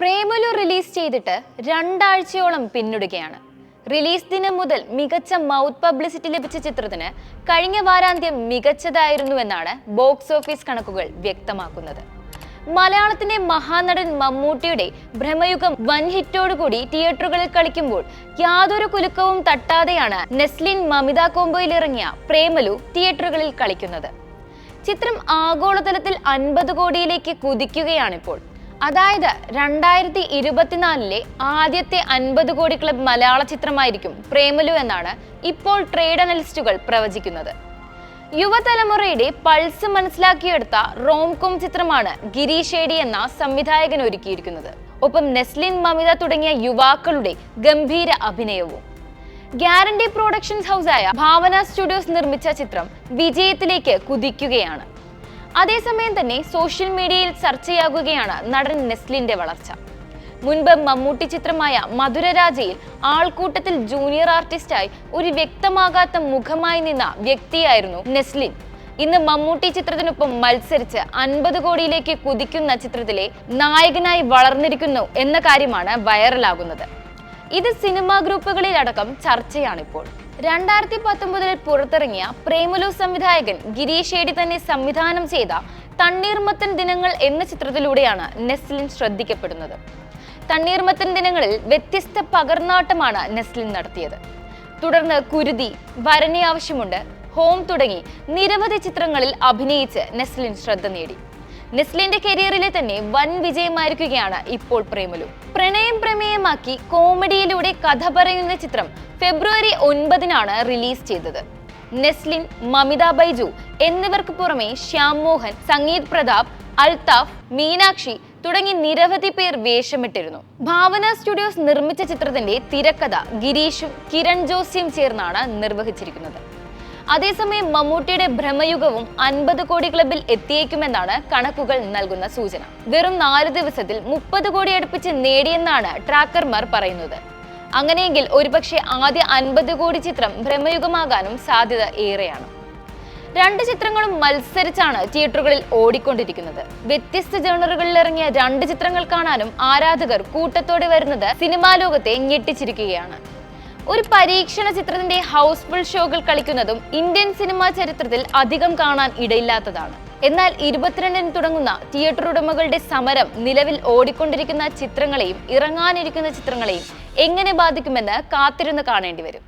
Premalu release ചെയ്തിട്ട് രണ്ടാഴ്ചയോളം പിന്നിടുകയാണ്. Release ദിനം മുതൽ മികച്ച മൗത്ത് പബ്ലിസിറ്റി ലഭിച്ച ചിത്രത്തിന് കഴിഞ്ഞ വാരാന്ത്യം മികച്ചതായിരുന്നുവെന്നാണ് ബോക്സ് ഓഫീസ് കണക്കുകൾ വ്യക്തമാക്കുന്നത്. മലയാളത്തിന്റെ മഹാനടൻ മമ്മൂട്ടിയുടെ ഭ്രമയുഗം വൻ ഹിറ്റോടുകൂടി തിയേറ്ററുകളിൽ കളിക്കുമ്പോൾ യാതൊരു കുലുക്കവും തട്ടാതെയാണ് നെസ്ലിൻ മമിത കോംബോയിൽ ഇറങ്ങിയ പ്രേമലു തിയേറ്ററുകളിൽ കളിക്കുന്നത്. ചിത്രം ആഗോളതലത്തിൽ അൻപത് കോടിയിലേക്ക് കുതിക്കുകയാണിപ്പോൾ. അതായത് രണ്ടായിരത്തി ഇരുപത്തിനാലിലെ ആദ്യത്തെ അൻപത് കോടി ക്ലബ് മലയാള ചിത്രമായിരിക്കും പ്രേമലു എന്നാണ് ഇപ്പോൾ ട്രേഡ് അനലിസ്റ്റുകൾ പ്രവചിക്കുന്നത്. യുവതലമുറയുടെ പൾസ് മനസ്സിലാക്കിയെടുത്ത റോംകോം ചിത്രമാണ് ഗിരീഷ് ഏടി എന്ന സംവിധായകൻ ഒരുക്കിയിരിക്കുന്നത്. ഒപ്പം നെസ്ലിൻ മമിത തുടങ്ങിയ യുവാക്കളുടെ ഗംഭീര അഭിനയവും. ഗ്യാരണ്ടി പ്രൊഡക്ഷൻസ് ഹൗസായ ഭാവന സ്റ്റുഡിയോസ് നിർമ്മിച്ച ചിത്രം വിജയത്തിലേക്ക് കുതിക്കുകയാണ്. അതേസമയം തന്നെ സോഷ്യൽ മീഡിയയിൽ ചർച്ചയാകുകയാണ് നടൻ നെസ്ലിന്റെ വളർച്ച. മുൻപ് മമ്മൂട്ടി ചിത്രമായ മധുരരാജയിൽ ആൾക്കൂട്ടത്തിൽ ജൂനിയർ ആർട്ടിസ്റ്റായി ഒരു വ്യക്തമാകാത്ത മുഖമായി നിന്ന വ്യക്തിയായിരുന്നു നെസ്ലിൻ. ഇന്ന് മമ്മൂട്ടി ചിത്രത്തിനൊപ്പം മത്സരിച്ച് അൻപത് കോടിയിലേക്ക് കുതിക്കുന്ന ചിത്രത്തിലെ നായകനായി വളർന്നിരിക്കുന്നു എന്ന കാര്യമാണ് വൈറലാകുന്നത്. ഇത് സിനിമാ ഗ്രൂപ്പുകളിലടക്കം ചർച്ചയാണിപ്പോൾ. രണ്ടായിരത്തി പത്തൊമ്പതിൽ പുറത്തിറങ്ങിയ പ്രേമലു സംവിധായകൻ ഗിരീഷ് ഏടി തന്നെ സംവിധാനം ചെയ്ത തണ്ണീർമത്തൻ ദിനങ്ങൾ എന്ന ചിത്രത്തിലൂടെയാണ് നെസ്ലിൻ ശ്രദ്ധിക്കപ്പെടുന്നത്. തണ്ണീർമത്തൻ ദിനങ്ങളിൽ വ്യത്യസ്ത പകർന്നാട്ടമാണ് നെസ്ലിൻ നടത്തിയത്. തുടർന്ന് കുരുതി വരനെ ആവശ്യമുണ്ട് ഹോം തുടങ്ങി നിരവധി ചിത്രങ്ങളിൽ അഭിനയിച്ച് നെസ്ലിൻ ശ്രദ്ധ നേടി. നെസ്ലിന്റെ കരിയറിലെ തന്നെ വൻ വിജയമായിരിക്കുകയാണ് ഇപ്പോൾ പ്രേമലു. പ്രണയം പ്രമേയമാക്കി കോമഡിയിലൂടെ കഥ പറയുന്ന ചിത്രം ഫെബ്രുവരി ഒൻപതിനാണ് റിലീസ് ചെയ്തത്. നെസ്ലിൻ മമിത ബൈജു എന്നിവർക്ക് പുറമെ ശ്യാം മോഹൻ സംഗീത് പ്രതാപ് അൽതാഫ് മീനാക്ഷി തുടങ്ങി നിരവധി പേർ വേഷമിട്ടിരുന്നു. ഭാവന സ്റ്റുഡിയോസ് നിർമ്മിച്ച ചിത്രത്തിന്റെ തിരക്കഥ ഗിരീഷും കിരൺ ജോസിയും ചേർന്നാണ് നിർവഹിച്ചിരിക്കുന്നത്. അതേസമയം മമ്മൂട്ടിയുടെ ഭ്രമയുഗവും അൻപത് കോടി ക്ലബിൽ എത്തിയേക്കുമെന്നാണ് കണക്കുകൾ നൽകുന്ന സൂചന. വെറും നാല് ദിവസത്തിൽ മുപ്പത് കോടി അടുപ്പിച്ച് നേടിയെന്നാണ് ട്രാക്കർമാർ പറയുന്നത്. അങ്ങനെയെങ്കിൽ ഒരുപക്ഷെ ആദ്യ അൻപത് കോടി ചിത്രം ഭ്രമയുഗമാകാനും സാധ്യത ഏറെയാണ്. രണ്ട് ചിത്രങ്ങളും മത്സരിച്ചാണ് തിയേറ്ററുകളിൽ ഓടിക്കൊണ്ടിരിക്കുന്നത്. വ്യത്യസ്ത ജേണറുകളിൽ ഇറങ്ങിയ രണ്ട് ചിത്രങ്ങൾ കാണാനും ആരാധകർ കൂട്ടത്തോടെ വരുന്നത് സിനിമാ ലോകത്തെ ഞെട്ടിച്ചിരിക്കുകയാണ്. ഒരു പരീക്ഷണ ചിത്രത്തിന്റെ ഹൗസ്ഫുൾ ഷോകൾ കളിക്കുന്നതും ഇന്ത്യൻ സിനിമാ ചരിത്രത്തിൽ അധികം കാണാൻ ഇടയില്ലാത്തതാണ്. എന്നാൽ ഇരുപത്തിരണ്ടിന് തുടങ്ങുന്ന തിയേറ്റർ ഉടമകളുടെ സമരം നിലവിൽ ഓടിക്കൊണ്ടിരിക്കുന്ന ചിത്രങ്ങളെയും ഇറങ്ങാനിരിക്കുന്ന ചിത്രങ്ങളെയും എങ്ങനെ ബാധിക്കുമെന്ന് കാത്തിരുന്ന് കാണേണ്ടി വരും.